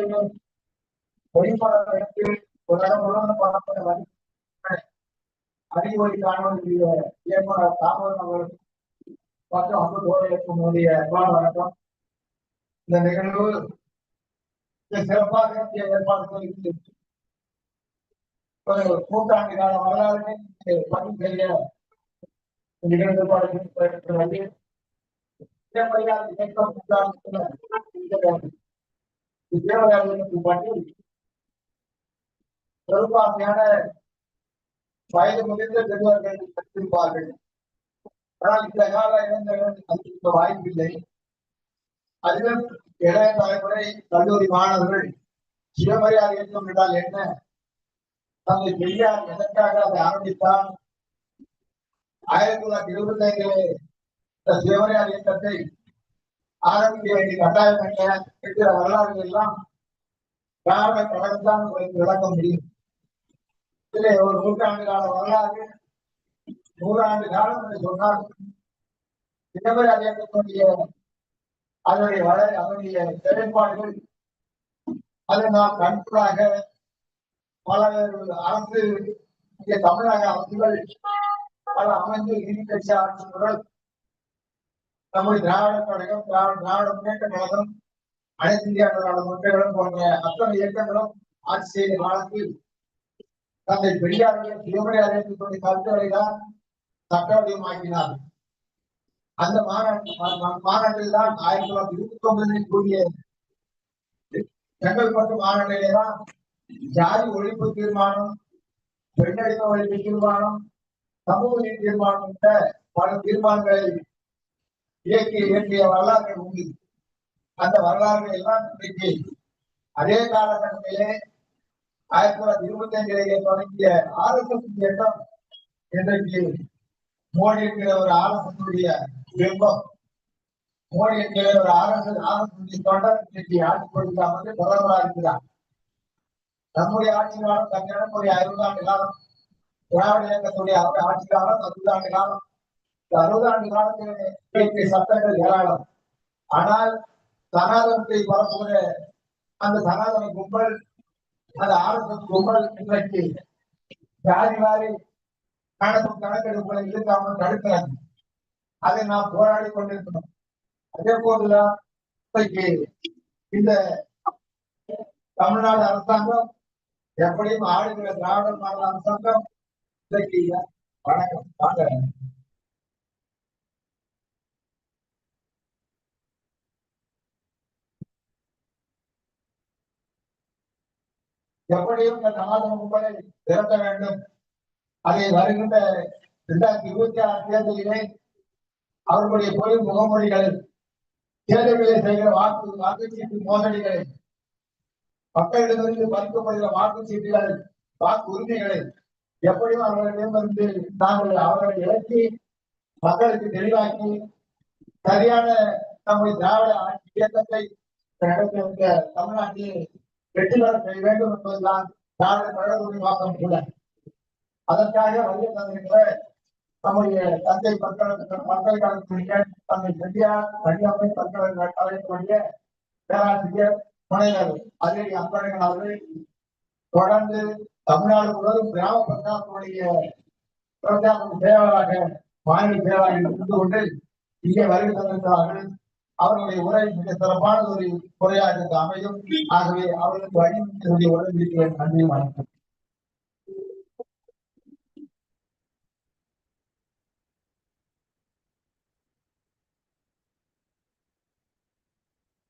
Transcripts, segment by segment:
வேண்டும். ஒளிப்படம் ஒரு இடம் முழுவதும் பரப்புற வரி அறிவொளி காணொலிய இயக்குனர் தாமதம் அவர்கள் மற்றும் அன்பு தோழர்களுடைய வணக்கம். இந்த நிகழ்வு சிறப்பாக ஏற்பாடு செய்து ஒரு நூற்றாண்டு கால வரலாறு பதிவு செய்ய நிகழ்வு ஏற்பாடு இயக்கம் தேவதாயத்துக்கு பெரும்பான்மையான வயது முதிர்ந்த பெரியவர்கள் கற்றிருப்பார்கள் ஆனால் இந்த கால இளைஞர்கள் கற்பிக்க வாய்ப்பில்லை. அதிலும் இளைய தலைமுறை கல்லூரி மாணவர்கள் சிவமரியாதை இயக்கம் என்றால் என்ன? தந்தை பெரியார் எதற்காக அதை ஆரம்பித்தார்? ஆயிரத்தி தொள்ளாயிரத்தி இருபத்தி ஐந்திலே இந்த சிவமரியாதை இயக்கத்தை ஆரம்பிக்க வேண்டிய கட்டாயம் என்ன? என்கிற வரலாறு எல்லாம் திராவிட கழகம்தான் உங்களுக்கு விளக்க முடியும். இதுல ஒரு நூற்றாண்டு கால வரலாறு நூறாண்டு காலம் என்று சொன்னால் சிவமரியாதை அறியக்கூடிய அதனுடைய வள அதனுடைய செயல்பாடுகள் அதை நாம் கண்கூடாக பல அரசு இங்கே தமிழக அரசுகள் பல அமைந்து நீதி கட்சி ஆட்சிகள் நம்முடைய திராவிட கழகம் திராவிட திராவிட முன்னேற்ற கழகம் அனைத்து இந்தியா திராவிட முன்னேற்றம் போன்ற அத்தனை இயக்கங்களும் ஆட்சி செய்த காலத்தில் தந்தை பெரியாருடைய சிவமரியாதை இயக்கத்துடைய கருத்துக்களை தான் சட்டவடிவம் ஆக்கினார் அந்த மாநாட்டு மாநாட்டில் தான் ஆயிரத்தி தொள்ளாயிரத்தி இருபத்தி ஒன்பதில் கூடிய செங்கல்பட்டு மாநாட்டிலே தான் ஜாதி ஒழிப்பு தீர்மானம் பெண்ணடிமை ஒழிப்பு தீர்மானம் சமூக நீதி தீர்மானம் பல தீர்மானங்களை இயக்கிய இயற்றிய வரலாறு உண்டு அந்த வரலாறு எல்லாம் இன்றைக்கு அதே காலகட்டத்திலே ஆயிரத்தி தொள்ளாயிரத்தி இருபத்தி ஐந்திலேயே தொடங்கிய ஆர் எஸ் எஸ் இயக்கம் இன்றைக்கு மோடி என்கிற ஒரு ஆர் எஸ் எஸ் பிம்பம் மோடி என்கிற ஒரு R S S R S S இன்றைக்கு ஆட்சி கொடுக்காமல் பிரதமராக இருக்கிறார். நம்முடைய ஆட்சி காலம் தங்களுடைய அறுபது ஆண்டு காலம் திராவிட இயக்கத்துடைய ஆட்சி காலம் அறுபது ஆண்டு காலம் அறுபது ஆண்டு காலத்திலே சட்டங்கள் ஏராளம். ஆனால் சனாதனத்தை பரப்புகிற அந்த சனாதன கும்பல் அந்த ஆர்எஸ்எஸ் கும்பல் இன்றைக்கு ஜாதி வாரி நடக்கும் கணக்கெடுப்புகளை இழுக்காமல் தடுக்கிறாங்க அதை நாம் போராடி கொண்டிருக்கிறோம். அதே போதுதான் இன்றைக்கு இந்த தமிழ்நாடு அரசாங்கம் எப்படியும் ஆளுகிற திராவிட மாநில அரசாங்கம் இன்றைக்கு வணக்கம். வாங்க. எப்படியும் இந்த சமாதான கும்பலை திரட்ட வேண்டும். அதை வருகின்ற இரண்டாயிரத்தி இருபத்தி ஆறு தேர்தலிலே அவர்களுடைய பொருள் முகமொழிகள் தேர்தல்களை செய்கிற வாக்கு வாக்குச்சீட்டு மோசடிகளை மக்களிடமிருந்து பறிக்கப்படுகிற வாக்குச்சீட்டுகள் வாக்கு உரிமைகளை எப்படியும் அவர்களிடமிருந்து நாங்கள் அவர்களை இறக்கி மக்களுக்கு தெளிவாக்கி சரியான நம்முடைய திராவிட இயக்கத்தை தமிழ்நாட்டில் வெற்றி செய்ய வேண்டும் என்பதுதான் திராவிட கழகத்துடைய நோக்கம் கூட. அதற்காக வருகை தந்திருக்கிற நம்முடைய தந்தை பல்கலைக்கழக பல்கலைக்கழகத்துடைய தந்தை பெரியார் பல்கலைக்கழக பல்கலைக்கழகத்துடைய பேராசிரியர் முனைவர் அதிரடி அன்பழகன் அவர்கள் தொடர்ந்து தமிழ்நாடு முழுவதும் கிராம பஞ்சாயத்துடைய பிரச்சார செயலாளராக மாநில செயலாளர் இருந்து கொண்டு இங்கே வருகை தந்திருக்கிறார்கள். அவர்களுடைய உரை மிக சிறப்பான ஒரு உரையாக அமையும். ஆகவே அவர்களுக்கு வழிமுறை உடனடிக்க நன்றி வணக்கம்.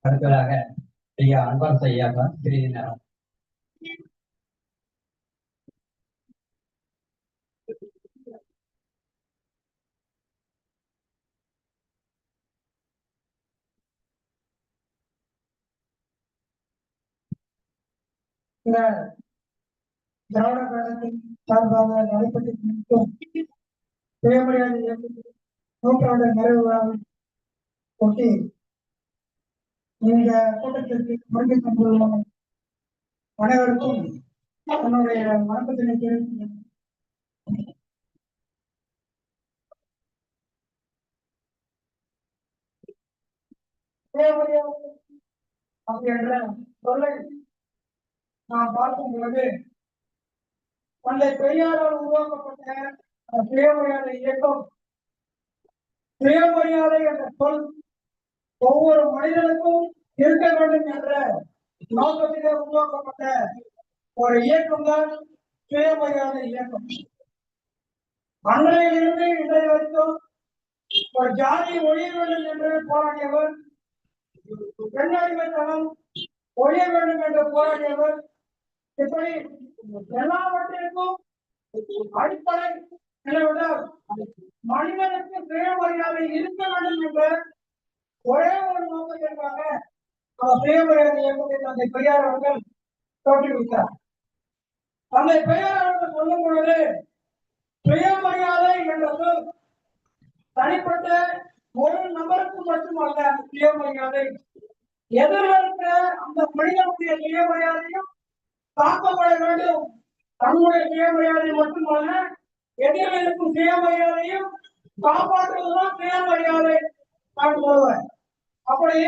அடுத்ததாக ஐயா அன்பார் ஐயா தான் சிறிது நேரம். இந்த திராவிட கழகத்தின் சார்பாக நடைபெற்று நிற்கும் சுயமரியாதை இயக்கத்தின் நூற்றாண்டு நிறைவு விழாவை ஒட்டி இந்த கூட்டத்திற்கு வருகை தந்துள்ள அனைவருக்கும் என்னுடைய வணக்கத்தினை தெரிவித்துள்ளேன் அப்படி என்ற சொல்லை நாம் பார்க்கும் பொழுது பண்டைய பெரியாரால் உருவாக்கப்பட்ட சுயமரியாதை இயக்கம் சுயமரியாதை என்ற சொல் ஒவ்வொரு மனிதனுக்கும் இருக்க வேண்டும் என்ற நோக்கத்திலே உருவாக்கப்பட்ட ஒரு இயக்கம் தான் சுயமரியாதை இயக்கம். அன்றையிலிருந்து இன்றைய வரைக்கும் ஒரு ஜாதி ஒழிய வேண்டும் என்று போராடியவர் பெண்ணடிமைத்தனம் ஒழிய வேண்டும் என்று போராடியவர் இப்படி எல்லாவற்றிற்கும் அடிப்படை என்னவென்றால் மனிதனுக்கு சுயமரியாதை இருக்க வேண்டும் என்ற ஒரே ஒரு நோக்கத்திற்காக அவர் சுயமரியாதை இயக்கத்தை தந்தை பெரியார் அவர்கள் தோற்றுவித்தார். தந்தை பெரியார் அவர்கள் சொல்லும் பொழுது சுயமரியாதை என்றது தனிப்பட்ட ஒரு நபருக்கு மட்டுமல்ல அந்த சுயமரியாதை. எதிர்க்க அந்த மனிதனுடைய சுயமரியாதையும் காக்கப்பட வேண்டும் தன்னுடைய சுயமரியாதை மட்டுமல்ல எதிரில் இருக்கும் சுயமரியாதையும் காப்பாற்றுவதுதான் சுயமரியாதை நான் சொல்லுவேன். அப்படி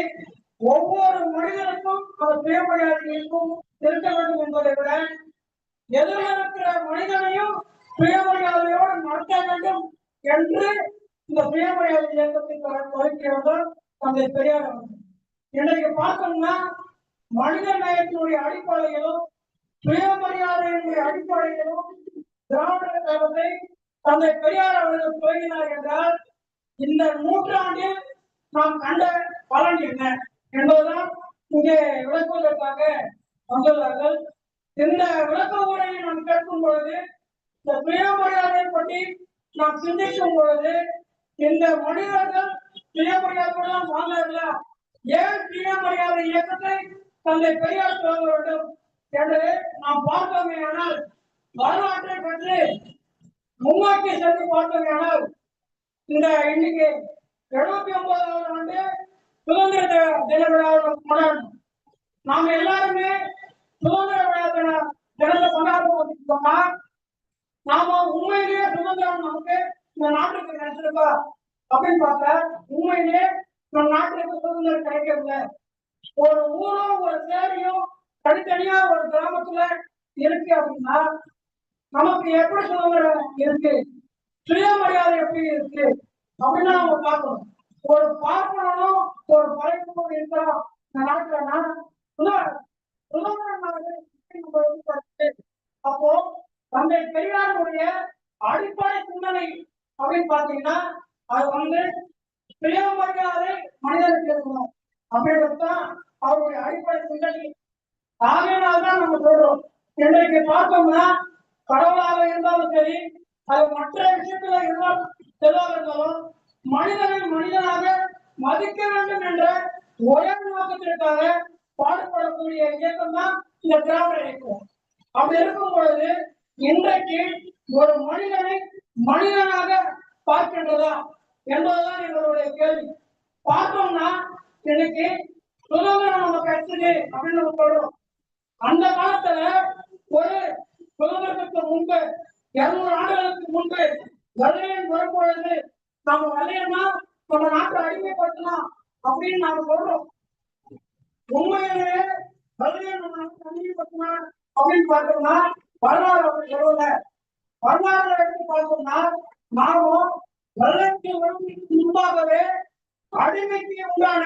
ஒவ்வொரு மனிதனுக்கும் அவர் சுயமரியாதைக்கும் இருக்க வேண்டும் என்பதை விட எதிரில் இருக்கிற மனிதனையும் சுயமரியாதையோடு நடத்த வேண்டும் என்று இந்த சுயமரியாதை இயக்கத்தை வகிக்கிறவர் தந்தை பெரியார் இன்றைக்கு பார்த்தோம்னா மனித நேயத்தினுடைய அடிப்படையிலும் சுயமரியாதையினுடைய அடிப்படையிலும் திராவிட கழகத்தை தந்தை பெரியார் அவர்கள் துவங்கினார் என்றால் இந்த நூற்றாண்டில் நாம் கண்ட பலன் என்ன என்பதுதான் இங்கே விளக்குவதற்காக வந்துள்ளார்கள். இந்த விளக்க உரையை நாம் கேட்கும் பொழுது இந்த சுயமரியாதை பற்றி நாம் சிந்திக்கும் பொழுது இந்த மனிதர்கள் சுயமரியாதையுடன் வாழ்ந்தார்களா? ஏன் சுயமரியாதை இயக்கத்தை தந்தை பெரியார் துவங்க வேண்டும்? என்று நாம் பார்த்தோமே ஆனால் வரலாற்றை பற்றி முன்னோக்கி சென்று பார்த்தோமே ஆனால் இந்த இன்னைக்கு எழுபத்தி ஒன்பதாவது ஆண்டு சுதந்திர தின விழாவை நாம் நாம எல்லாருமே சுதந்திர விழா தின தினத்தை கொண்டாடுவோம்னா நாம உண்மையிலேயே சுதந்திரம் நமக்கு இந்த நாட்டுக்கு கிடைச்சிருக்கா அப்படின்னு பார்த்தா உண்மையிலேயே நம்ம நாட்டுக்கு சுதந்திரம் கிடைக்கவில்லை. ஒரு ஊரும் ஒரு தனித்தனியா ஒரு கிராமத்துல இருக்கு அப்படின்னா நமக்கு எப்படி சுதந்திர இருக்கு. சுயமரியாதை எப்படி இருக்கு? அப்படின்னு நம்ம பார்க்கணும். ஒரு பார்ப்பனும் ஒரு படைப்பும் இருக்கிறோம் இந்த நாட்டுலன்னா நாடு அப்போ தந்தை பெரியாருடைய அடிப்படை சிந்தனை அப்படின்னு பாத்தீங்கன்னா அது வந்து சுயமரியாதை மனிதனுக்கு இருக்கணும். அப்படின்றதுதான் அவருடைய அடிப்படை சிந்தனை. ஆகையினால் தான் நம்ம சொல்றோம். இன்றைக்கு பார்த்தோம்னா கடவுளாக இருந்தாலும் சரி அது மற்ற விஷயத்துல இருந்தாலும் எதுவாக இருந்தாலும் மனிதனை மனிதனாக மதிக்க வேண்டும் என்ற ஒரே நோக்கத்திற்காக பாடுபடக்கூடிய இயக்கம் தான் இந்த திராவிட இயக்கம். அப்படி இருக்கும் பொழுது இன்றைக்கு ஒரு மனிதனை மனிதனாக பார்க்கின்றதா என்பதுதான் எங்களுடைய கேள்வி. பார்த்தோம்னா இன்னைக்கு சுதந்திரம் நம்ம கிடைச்சது அப்படின்னு நம்ம சொல்றோம். அந்த காலத்துல ஒரு சுதந்திரத்துக்கு முன்பு இருநூறு ஆண்டுகளுக்கு முன்பு வெள்ளையன் வரும்பொழுது நம்ம வெள்ளையன்னா நம்ம நாட்டை அடிமைப்படுத்தலாம் அப்படின்னு நாம சொல்றோம். உண்மையிலே வெள்ளையன் நம்ம நாட்டை அடிமைப்படுத்தினான் அப்படின்னு பார்த்தோம்னா வரலாறு அப்படி சொல்லல. வரலாறு எடுத்து பார்த்தோம்னா நாமும் வெள்ளைக்கு வருவதற்கு முன்பாகவே அடிமைக்கு உண்டான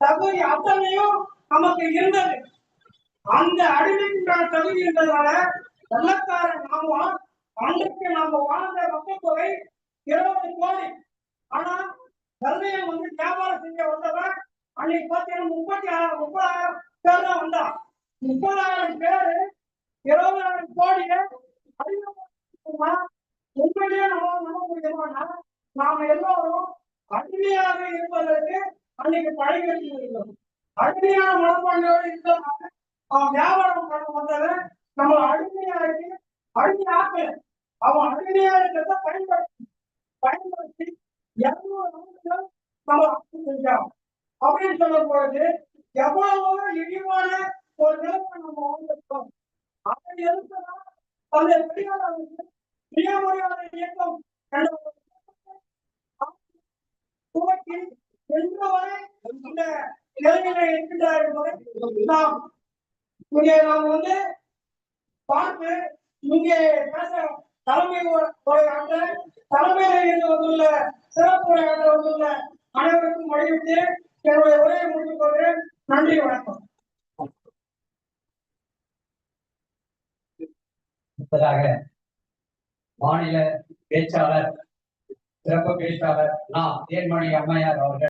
தகுதி அத்தனையும் நமக்கு இருந்தது. அந்த அடிமைக்குண்டான தகுதி இருந்ததால வெள்ளக்கார நாம அன்றைக்கு நாம வாழ்ந்த மக்கள் தொகை இருபது கோடி. ஆனா வெள்ளையன் வந்து வியாபாரம் செஞ்ச வந்தவன் அன்னைக்கு பார்த்தீங்கன்னா முப்பத்தி ஆறு முப்பதாயிரம் பேர் தான் வந்தான். முப்பதாயிரம் பேரு இருபதாயிரம் கோடிய அடிமைப்படுத்தினா உண்மையிலேயே நம்ம நம்ப முடியுமானா நாம எல்லாரும் அடிமையாக இருப்பதற்கு அன்னைக்கு பழகி இருக்கிறோம் அடிமையான மனப்பான்மையோடு இருந்ததுனால அவன் வியாபாரம் பண்ண வந்தவன் நம்ம அடிமையாகி ஆக்கல அவன் அடிமையா இருக்கிறத பயன்படுத்தி பயன்படுத்தி எவ்வளவு நம்ம ஆட்சி செஞ்சான்? அப்படின்னு சொல்லும் பொழுது எவ்வளவு இழிவான ஒரு நிலைமை நம்ம வாழ்ந்திருக்கோம். அதை எதிர்த்துதான் அந்த பெரியார் அவர்கள் சுயமரியாதை இயக்கம் என்ற ஒரு துவக்கி இன்று வரை இந்த நிலையில இருக்கின்றார் என்பதை நாம் இங்கே நாம் வந்து பார்த்து இங்கே பேச தலைமை உ- உரையாற்ற தலைமையில் இருந்து வந்துள்ள சிறப்பு உரையாற்ற வந்துள்ள அனைவருக்கும் வழிவிட்டு என்னுடைய உரையை முடித்துக் கொள்கிறேன் நன்றி வணக்கம். முப்பதாக மாநில பேச்சாளர் சிறப்பு பேச்சாளர் நா தேன்மணி அம்மையார் அவர்கள்.